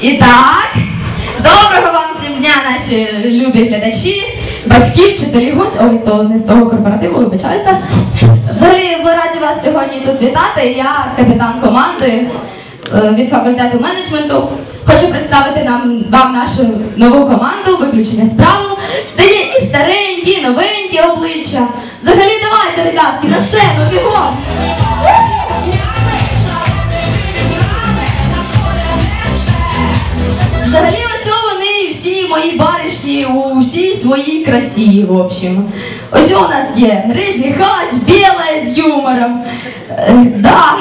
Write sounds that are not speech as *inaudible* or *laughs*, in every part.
Так. Доброго вам всім дня, наші любі глядачі, батьки, вчителі, гості. Ой, то не з того корпоративу, вибачаюся. Взагалі, ми раді вас сьогодні тут вітати. Я капітан команди е, від факультету менеджменту. Хочу представити нам вам нашу нову команду, виключення з де є і старенькі, і новенькі обличчя. Взагалі, давайте, ребятки, на сцену, бігом! Взагалі ось вони всі мої баришні у всій своїй красі, в общем. Ось у нас є Рижий хач, біла з юмором. Е, да.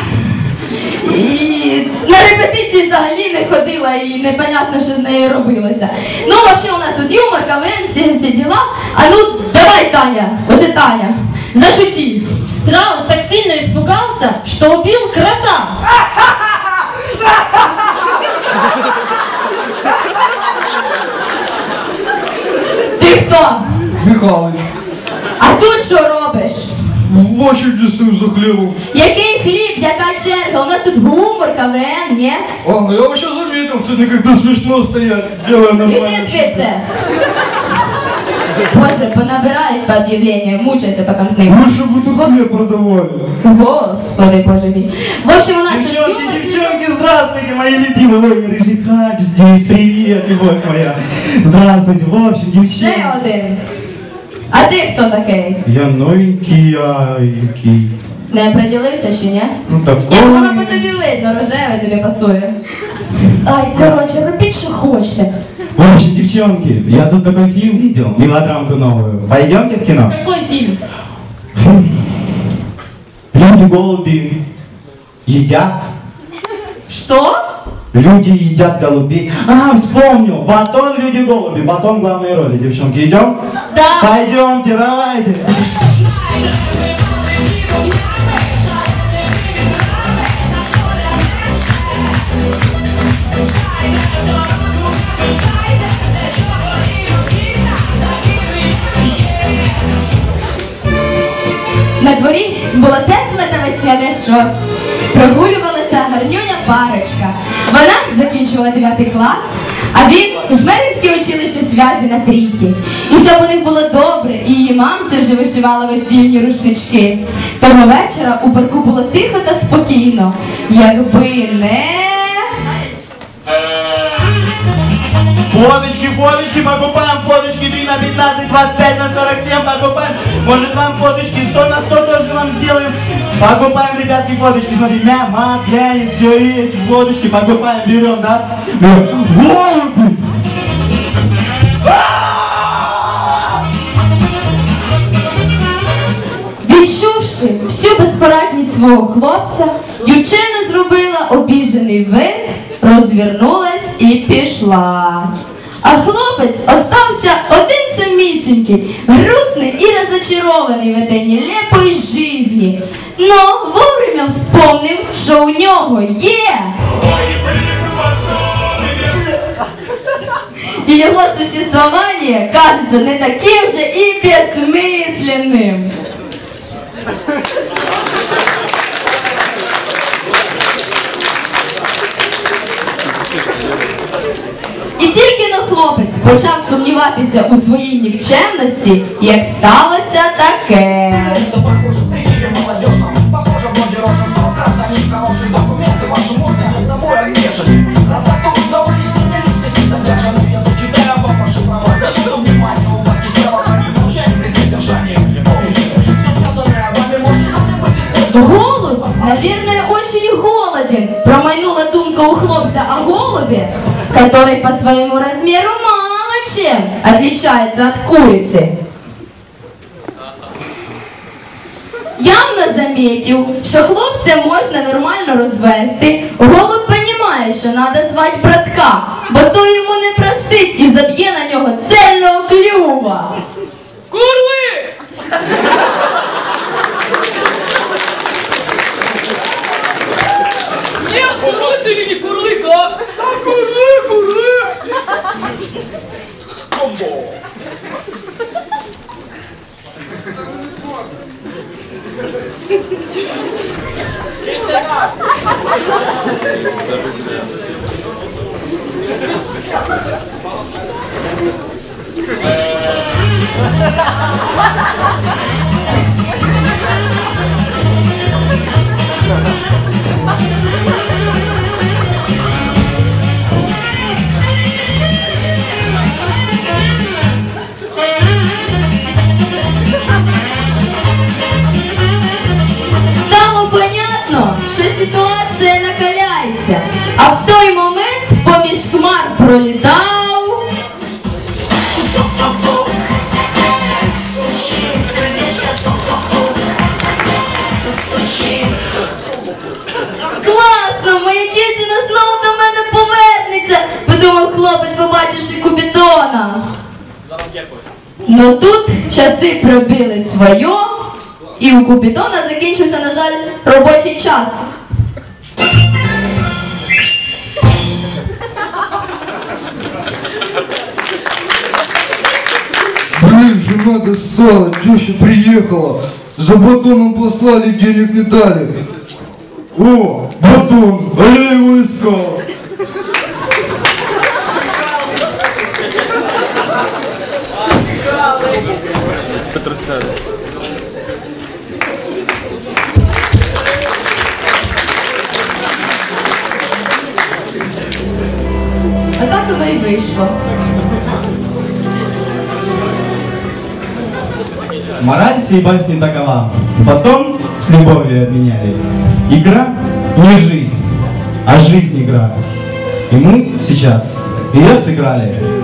І на репетиції взагалі не ходила і непонятно, що з нею робилося. Ну, взагалі у нас тут юмор, КВН, всі ці діла. А ну, давай, Таня, оце Таня, зашути. Страус так сильно испугался, что убил крота. *laughs* Ти хто? Михайлович, А тут що робиш? в очереди стою за хлібом. Який хліб, яка черга? У нас тут гумор, КВН, ні? А, ну я вообще заметил, сегодня как-то смешно стоять. Іди нормально. звідси. Боже, понабирають по об'явленню, мучайся потім з ним. Лучше бы тут хлеб продавали. Господи, боже мій. В общем, у нас тут Девчонки, юмор. девчонки, здравствуйте, мои любимые. Ой, рыжий хач здесь, привет, любовь моя. Здравствуйте, в общем, Ще девчонки. один. А ти хто такий? Я новенький, айкий. Не приділився ще, ні? Ну так. Як воно по тобі видно, рожевий тобі пасує. Ай, коротше, робіть, що хочете. В общем, девчонки, я тут такой фильм видел, мелодрамку новую. Пойдемте в кино? Какой фильм? Люди-голуби едят. Что? Люди едят голубей. А, вспомнил. Батон, люди-голуби. Батон главной роли. Девчонки, идем? Да. Пойдемте, давайте. Було тепле та весняне щось. Прогулювалася гарнюня парочка. Вона закінчувала 9 клас, а він Жмеринське училище зв'язі на трійки. І щоб у них було добре, і її мамця вже вишивала весільні рушнички. Того вечора у парку було тихо та спокійно, якби не. Водочки, водочки, покупаем фоточки 3 на 15, 25 на 47, покупаем. Может вам фоточки 100 на 100 тоже вам сделаем. Покупаем, ребятки, фоточки, смотри, мяма, пьянит, все есть, водочки покупаем, берем, да? Берем. Відчувши всю безпорадність свого хлопця, дівчина зробила обіжений вид, розвернулась і пішла. А хлопець остався один самісінький, грустний і розочарований в этой нелепої житті. Но вовремя вспомнив, що у нього є. І його существование кажется не таким же і безсмисленним. І хлопець почав сумніватися у своїй нікчемності, як сталося таке. Это похоже, привили молодежь нам Похоже, блогеров срок Граждане хорошие документы Ваши можно не забора вешать Раз так то добрые сильные личности задержаны Я зачитаю вам ваши права Что внимание, у вас есть право на непоручение при содержании Все сказанное вами может быть использовано Голубь, наверное, очень голоден. Промайнула думка у хлопца о голубе, который по своему размеру мало чем отличается от курицы. Явно заметив, що хлопця можна нормально розвести, голуб понімає, що треба звати братка, бо той йому не простить і заб'є на нього цельного клюва. Курли! Ні, курли мені курлик, Ha ha ha ha! Ситуація накаляється, а в той момент поміж хмар пролітав. Класно, моя дівчина знову до мене повернеться, подумав хлопець, побачивши Купідона. Ну тут часи пробили своє, і у Купідона закінчився, на жаль, робочий час. Блин, жена достала, теща приехала. За батоном послали, денег не дали. О, батон, а я его искал. А так воно і вийшло. Мораль всей басни такова. Потом с любовью обменяли. Игра не жизнь, а жизнь игра. И мы сейчас ее сыграли.